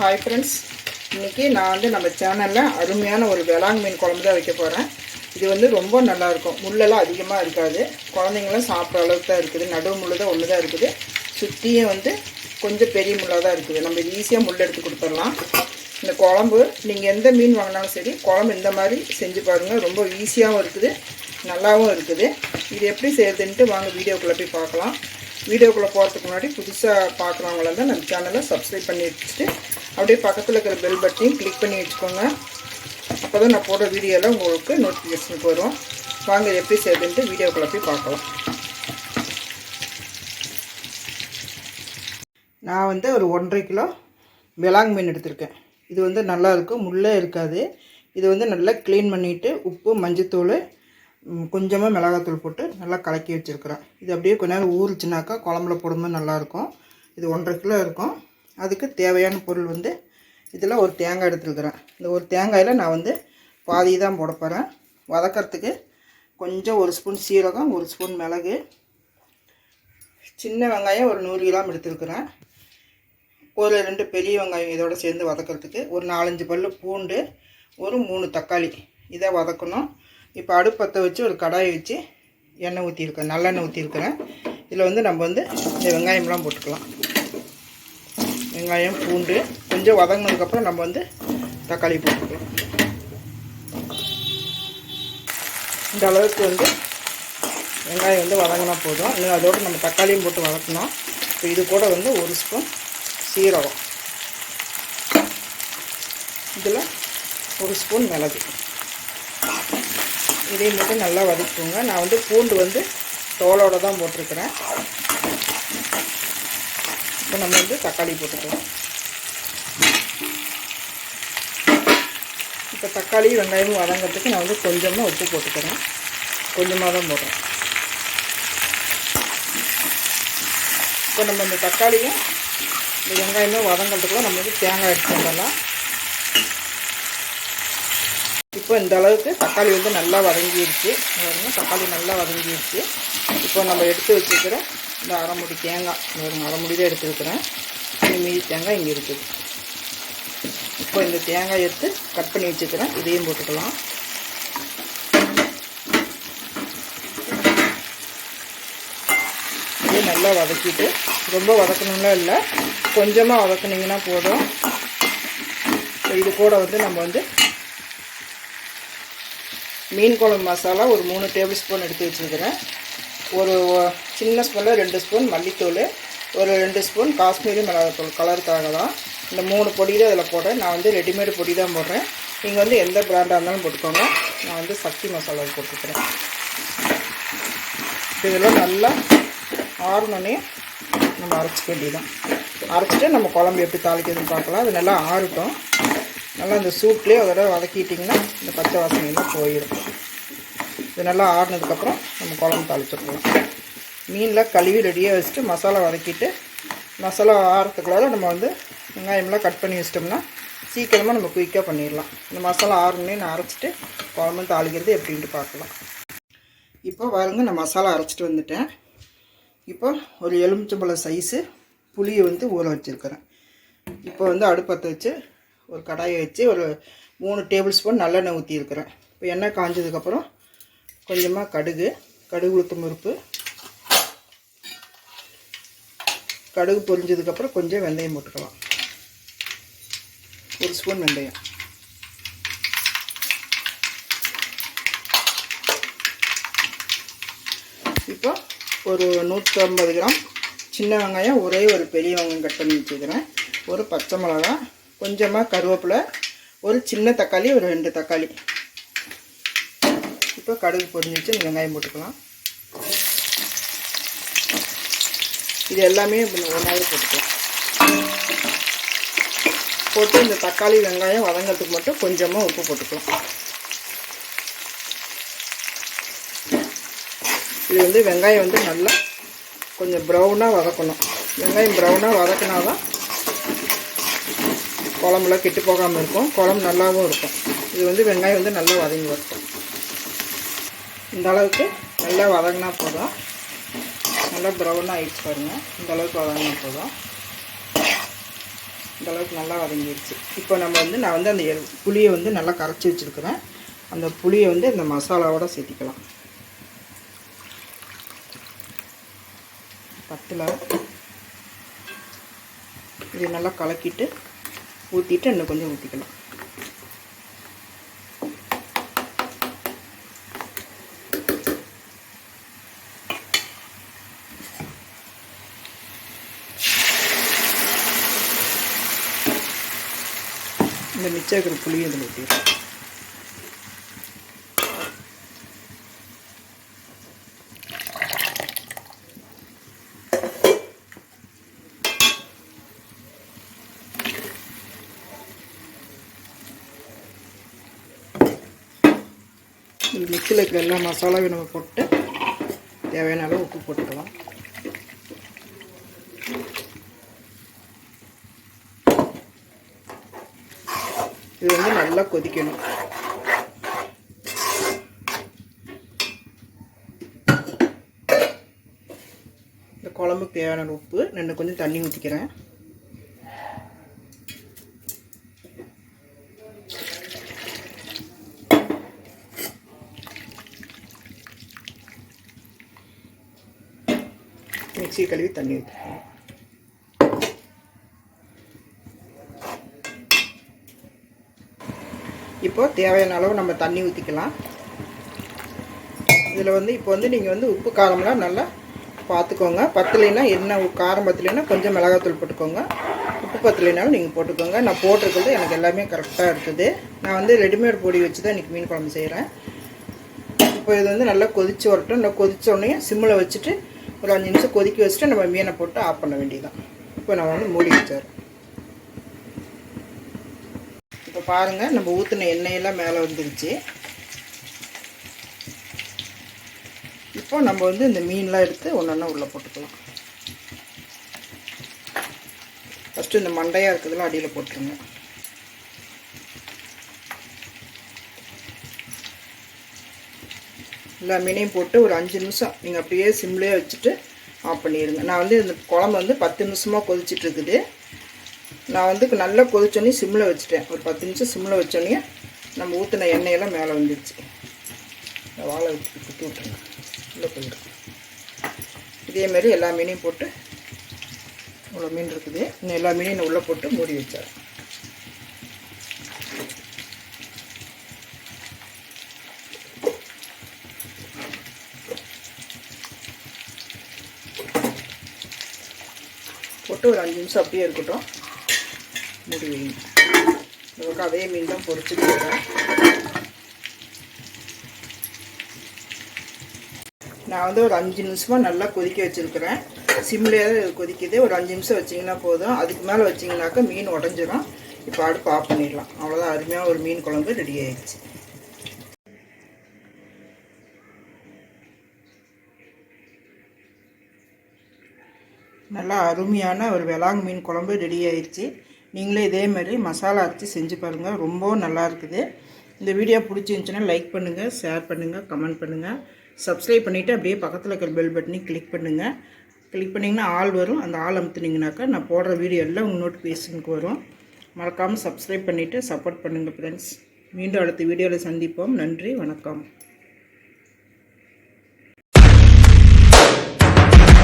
Hi friends இன்றைக்கி நான் வந்து நம்ம சேனலில் அருமையான ஒரு வேளாண் மீன் குழம்பு தான் வைக்க போகிறேன் இது வந்து ரொம்ப நல்லாயிருக்கும் முள்ளெல்லாம் அதிகமாக இருக்காது. குழந்தைங்களும் சாப்பிட்ற அளவுக்கு தான் இருக்குது. நடுவு முள்ளு தான் ஒன்று தான் இருக்குது. சுற்றியும் வந்து கொஞ்சம் பெரிய முள்ளாக தான் இருக்குது. நம்ம இது ஈஸியாக முள் எடுத்து கொடுத்துடலாம். இந்த குழம்பு நீங்கள் எந்த மீன் வாங்கினாலும் சரி குழம்பு இந்த மாதிரி செஞ்சு பாருங்கள் ரொம்ப ஈஸியாகவும் இருக்குது. நல்லாவும் இருக்குது. இது எப்படி செய்யறதுன்ட்டு வாங்க வீடியோக்குள்ளே போய் பார்க்கலாம். வீடியோக்குள்ளே போகிறதுக்கு முன்னாடி புதுசாக பார்க்குறவங்களா தான் நம்ம சேனலை சப்ஸ்கிரைப் பண்ணி வச்சுட்டு அப்படியே பக்கத்தில் இருக்கிற பெல் பட்டனையும் கிளிக் பண்ணி வச்சுக்கோங்க. அப்போ தான் நான் போடுற வீடியோவில் உங்களுக்கு நோட்டிஃபிகேஷனுக்கு வரும். வாங்க எப்படி செய்யுதுன்ட்டு வீடியோக்குள்ளே போய் பார்க்கலாம். நான் வந்து ஒரு ஒன்றரை கிலோ விலாங் மீன் எடுத்திருக்கேன். இது வந்து நல்லாயிருக்கும் முள்ளே இருக்காது. இது வந்து நல்லா க்ளீன் பண்ணிவிட்டு உப்பு மஞ்சத்தூள் கொஞ்சமாக மிளகாத்தூள் போட்டு நல்லா கலக்கி வச்சுருக்குறேன். இது அப்படியே கொஞ்ச நேரம் ஊறிச்சுனாக்கா குழம்புல போடும்போது நல்லாயிருக்கும் இது ஒன்றரை கிலோ இருக்கும். அதுக்கு தேவையான பொருள் வந்து இதில் ஒரு தேங்காய் எடுத்துருக்குறேன். இந்த ஒரு தேங்காயில் நான் வந்து பாதி தான் போட போகிறேன். வதக்கிறதுக்கு கொஞ்சம் ஒரு ஸ்பூன் சீரகம் ஒரு ஸ்பூன் மிளகு சின்ன வெங்காயம் ஒரு நூறு கிராம் எடுத்துருக்குறேன். ஒரு ரெண்டு பெரிய வெங்காயம் இதோட சேர்ந்து வதக்கிறதுக்கு ஒரு நாலஞ்சு பல் பூண்டு ஒரு மூணு தக்காளி இதை வதக்கணும். இப்போ அடுப்பத்தை வச்சு ஒரு கடாயை வச்சு எண்ணெய் ஊற்றிருக்கேன் நல்லெண்ணெய் ஊற்றிருக்கிறேன் இதில் வந்து நம்ம வந்து இந்த வெங்காயம்லாம் போட்டுக்கலாம். வெங்காயம் பூண்டு கொஞ்சம் வதங்கினதுக்கப்புறம் நம்ம வந்து தக்காளி போட்டுக்கலாம். இந்த அளவுக்கு வந்து வெங்காயம் வந்து வதங்கினா போதும். இல்லை அதோடு நம்ம தக்காளியும் போட்டு வதக்கணும். இப்போ இது கூட வந்து ஒரு ஸ்பூன் சீரகம். இதில் ஒரு ஸ்பூன் மிளகு. இதையும் மட்டும் நல்லா வதக்குங்க நான் வந்து பூண்டு வந்து தோலோடு தான் போட்டிருக்கிறேன். இப்போ நம்ம வந்து தக்காளி போட்டுக்கலாம். இப்போ தக்காளி வெங்காயமும் வதங்கிறதுக்கு நான் வந்து கொஞ்சமாக உப்பு போட்டுக்கிறேன். கொஞ்சமாக தான் போடுறேன். இப்போ நம்ம இந்த தக்காளியும் இந்த வெங்காயமும் வதங்கிறதுக்குள்ள நம்ம வந்து தேங்காய் எடுத்து வந்துடலாம் இப்போ இந்த அளவுக்கு தக்காளி வந்து நல்லா வதங்கிடுச்சு தக்காளி நல்லா வதங்கிடுச்சு இப்போ நம்ம எடுத்து வச்சுருக்கிற இந்த அரைமுடி தேங்காய் ஒரு அரைமுடி தான் எடுத்துருக்கிறேன். மீதி தேங்காய் இங்கே இருக்குது. இப்போ இந்த தேங்காய் எடுத்து கட் பண்ணி வச்சுக்கிறேன். இதையும் போட்டுக்கலாம். இதையும் நல்லா வதக்கிட்டு ரொம்ப வதக்கணும்லாம் இல்லை. கொஞ்சமாக வதக்குனிங்கன்னா போதும். இது கூட வந்து நம்ம வந்து மீன் குழம்பு மசாலா ஒரு மூணு டேபிள் ஸ்பூன் எடுத்து வச்சுருக்கிறேன் ஒரு சின்ன ஸ்பூனில் ரெண்டு ஸ்பூன் மல்லித்தூள் ஒரு ரெண்டு ஸ்பூன் காஷ்மீரி மிளகாத்தூள் கலருக்காக தான் இந்த மூணு பொடி தான் இதில் போடுறேன் நான் வந்து ரெடிமேடு பொடி தான் போடுறேன். நீங்கள் வந்து எந்த பிராண்டாக இருந்தாலும் போட்டுக்கோங்க. நான் வந்து சக்தி மசாலா போட்டுக்கிறேன். இதெல்லாம் நல்லா ஆறுனோடனே நம்ம அரைச்சிக்க வேண்டியதான் அரைச்சிட்டு நம்ம குழம்பு எப்படி தாளிக்கிறதுன்னு பார்க்கலாம். அது நல்லா ஆறட்டும். நல்லா அந்த சூட்லேயே அதோட வதக்கிட்டிங்கன்னா இந்த பச்சை வாசனையெல்லாம் போயிடும். இது நல்லா ஆறுனதுக்கப்புறம் நம்ம குழம்பு தாளிச்சிருக்கலாம் மீனில் கழுவி ரெடியாக வச்சுட்டு மசாலா வதக்கிட்டு மசாலா ஆறுறதுக்குள்ளால நம்ம வந்து வெங்காயம்லாம் கட் பண்ணி வச்சிட்டோம்னா சீக்கிரமாக நம்ம குயிக்காக பண்ணிடலாம். இந்த மசாலா ஆறுனே நான் அரைச்சிட்டு குழம்பு தாளிக்கிறது எப்படின்ட்டு பார்க்கலாம். இப்போ பாருங்க நான் மசாலா அரைச்சிட்டு வந்துட்டேன். இப்போ ஒரு எலுமிச்சம்பழம் சைஸு புளியை வந்து ஊற வச்சுருக்கிறேன். இப்போ வந்து அடுப்பத்தை வச்சு ஒரு கடாயை வச்சு ஒரு மூணு டேபிள் ஸ்பூன் நல்லெண்ணெய் ஊற்றிருக்கிறேன் இப்போ எண்ணெய் காஞ்சதுக்கப்புறம் கொஞ்சமாக கடுகு கடுகு உளுத்தம் பருப்பு. கடுகு பொரிஞ்சதுக்கப்புறம் கொஞ்சம் வெந்தயம் போட்டுக்கலாம். ஒரு ஸ்பூன் வெந்தயம். இப்போ ஒரு நூற்றம்பது கிராம் சின்ன வெங்காயம் ஒரே ஒரு பெரிய வெங்காயம் கட் பண்ணி வச்சுக்கிறேன். ஒரு பச்சை மிளகா கொஞ்சமாக கருவேப்பிலை ஒரு சின்ன தக்காளி ஒரு ரெண்டு தக்காளி. இப்போ கடுகு பொரிஞ்சு வச்சு இந்த வெங்காயம் போட்டுக்கலாம். இது எல்லாமே ஒன்றாவே போட்டுக்கலாம். போட்டு இந்த தக்காளி வெங்காயம் வதங்கிறதுக்கு மட்டும் கொஞ்சமாக உப்பு போட்டுக்கலாம். இது வந்து வெங்காயம் வந்து நல்லா கொஞ்சம் ப்ரௌனாக வதக்கணும். வெங்காயம் ப்ரௌனாக வதக்கினா தான் குழம்புலாம் கெட்டு போகாமல் இருக்கும். குழம்பு நல்லாவும் இருக்கும். இது வந்து வெங்காயம் வந்து நல்லா வதங்கி வரட்டும். இந்த அளவுக்கு நல்லா வதங்கினா போதும். நல்லா ப்ரௌனாக ஆகிடுச்சு பாருங்கள் இந்த அளவுக்கு வதங்கினா போதும். இந்த அளவுக்கு நல்லா வதங்கிடுச்சு இப்போ நம்ம வந்து நான் வந்து அந்த புளியை வந்து நல்லா கரைச்சி வச்சுருக்கிறேன். அந்த புளியை வந்து இந்த மசாலாவோடு சேர்த்திக்கலாம். பத்தில் இது நல்லா கலக்கிட்டு ஊற்றிட்டு இன்னும் கொஞ்சம் ஊற்றிக்கலாம் இந்த மிச்சம் இருக்கிற புளியும் இதில் ஊற்றிடுறோம் மிக்சியில் இருக்கிற எல்லா மசாலாவையும் நம்ம போட்டு தேவையான அளவு உப்பு போட்டுக்கலாம். இது வந்து நல்லா கொதிக்கணும். இந்த குழம்புக்கு தேவையான உப்பு நான் கொஞ்சம் தண்ணி ஊற்றிக்கிறேன் மிக்ஸி கழுவி தண்ணி ஊற்றிக்கிறேன் இப்போது தேவையான அளவு நம்ம தண்ணி ஊற்றிக்கலாம் இதில் வந்து இப்போ வந்து நீங்கள் வந்து உப்பு காரம்லாம் நல்லா பார்த்துக்கோங்க பத்தலைன்னா என்ன உ- காரம் பத்தலைன்னா கொஞ்சம் மிளகாத்தூள் போட்டுக்கோங்க. உப்பு பத்தலைனாலும் நீங்கள் போட்டுக்கோங்க. நான் போட்டிருக்கிறது எனக்கு எல்லாமே கரெக்டாக இருக்குது. நான் வந்து ரெடிமேட் பொடி வச்சு தான் இன்றைக்கி மீன் குழம்பு செய்கிறேன் இப்போ இது வந்து நல்லா கொதிச்சு வரட்டும். நல்லா கொதிச்ச சிம்மில் வச்சுட்டு ஒரு அஞ்சு நிமிஷம் கொதிக்க வச்சுட்டு நம்ம மீனை போட்டு ஆஃப் பண்ண வேண்டியதுதான். இப்போ நான் வந்து மூடி வச்சார் இப்போ பாருங்கள் நம்ம ஊற்றின எண்ணெயெல்லாம் மேலே வந்துருச்சு. இப்போ நம்ம வந்து இந்த மீன்லாம் எடுத்து ஒன்றொன்னா உள்ளே போட்டுக்கலாம். ஃபஸ்ட்டு இந்த மண்டையாக இருக்கிறதுலாம் அடியில் போட்டுருங்க. எல்லா மீனையும் போட்டு ஒரு அஞ்சு நிமிஷம் நீங்கள் அப்படியே சிம்லேயே வச்சுட்டு ஆஃப் பண்ணிடுங்க நான் வந்து இந்த குழம்பு வந்து பத்து நிமிஷமாக கொதிச்சிட்டு இருக்குது. நான் வந்து நல்லா கொதிச்சோன்னே சிம்மில் வச்சுட்டேன். ஒரு பத்து நிமிஷம் சிம்மில் வச்சோன்னே நம்ம ஊற்றின எண்ணெயெல்லாம் மேலே வந்துடுச்சு இந்த வாழை வச்சு குத்தி விட்டுருங்க. உள்ளே போயிடும். இதேமாரி எல்லா மீனையும் போட்டு இவ்வளோ மீன் இருக்குது. இன்னும் எல்லா மீனையும் நான் உள்ளே போட்டு மூடி வச்சார் போட்டு ஒரு அஞ்சு நிமிஷம் அப்படியே இருக்கட்டும். மூடி வைங்க அதே மீன் தான் பொரிச்சுட்டு நான் வந்து ஒரு அஞ்சு நிமிஷமாக நல்லா கொதிக்க வச்சுருக்கிறேன். சிம்லேயே கொதிக்குது. ஒரு அஞ்சு நிமிஷம் வச்சிங்கன்னா போதும். அதுக்கு மேலே வச்சிங்கனாக்கா மீன் உடஞ்சிரும். இப்போ அடுப்பு ஆஃப் பண்ணிடலாம். அவ்வளோதான் அருமையாக ஒரு மீன் குழம்பு ரெடி ஆயிடுச்சு. நல்லா அருமையான ஒரு வெளாங் மீன் குழம்பு ரெடி ஆயிடுச்சு. நீங்களே இதே மாதிரி மசாலா அரைச்சி செஞ்சு பாருங்கள் ரொம்ப நல்லா இருக்குது. இந்த வீடியோ பிடிச்சிருந்துச்சுன்னா லைக் பண்ணுங்கள் ஷேர் பண்ணுங்கள் கமெண்ட் பண்ணுங்கள் சப்ஸ்கிரைப் பண்ணிவிட்டு அப்படியே பக்கத்தில் இருக்கிற பெல் பட்டனையும் கிளிக் பண்ணுங்கள் கிளிக் பண்ணிங்கன்னா ஆள் வரும். அந்த ஆள் அமுத்துனீங்கனாக்கா நான் போடுற வீடியோ எல்லாம் உங்கள் நோட்டிஃபிகேஷனுக்கு வரும். மறக்காமல் சப்ஸ்கிரைப் பண்ணிவிட்டு சப்போர்ட் பண்ணுங்கள் ஃப்ரெண்ட்ஸ் மீண்டும் அடுத்த வீடியோவில் சந்திப்போம். நன்றி வணக்கம்.